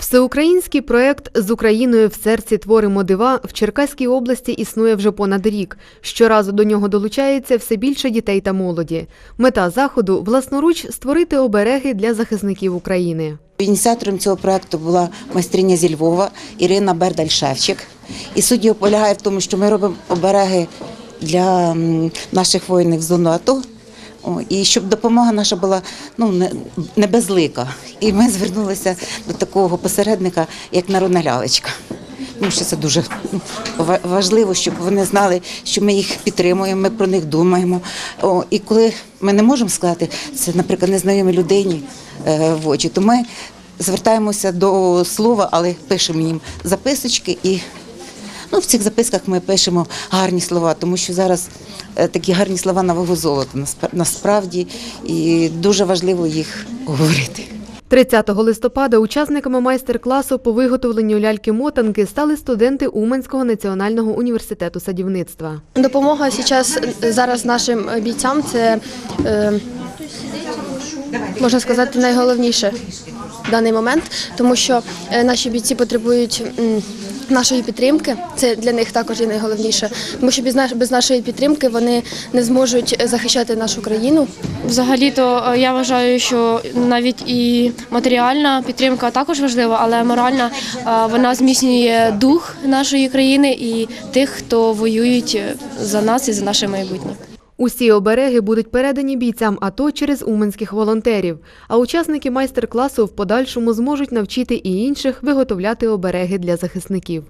Всеукраїнський проект з Україною в серці творимо дива в Черкаській області існує вже понад рік. Щоразу до нього долучається все більше дітей та молоді. Мета заходу власноруч створити обереги для захисників України. Ініціатором цього проекту була майстриня зі Львова Ірина Бердаль-Шевчик. І суть полягає в тому, що ми робимо обереги для наших воїнів з зони АТО. О, і щоб допомога наша була ну, не, не безлика. І ми звернулися до такого посередника, як народна лялечка. Тому що це дуже важливо, щоб вони знали, що ми їх підтримуємо, ми про них думаємо. О, і коли ми не можемо сказати це, наприклад, незнайомій людині е, в очі, то ми звертаємося до слова, але пишемо їм записочки і. Ну, в цих записках ми пишемо гарні слова, тому що зараз е, такі гарні слова на вагу золота насп- насправді, і дуже важливо їх говорити. 30 листопада учасниками майстер-класу по виготовленню ляльки-мотанки стали студенти Уманського національного університету садівництва. Допомога зараз зараз нашим бійцям це е, можна сказати найголовніше в даний момент, тому що е, наші бійці потребують нашої підтримки. Це для них також і найголовніше, тому що без нашої підтримки вони не зможуть захищати нашу країну. Взагалі-то е, я вважаю, що навіть і матеріальна підтримка також важлива, але моральна е, вона зміцнює дух нашої країни і тих, хто воюють е, за нас і за наше майбутнє. Усі обереги будуть передані бійцям АТО через уманських волонтерів, а учасники майстер-класу в подальшому зможуть навчити і інших виготовляти обереги для захисників.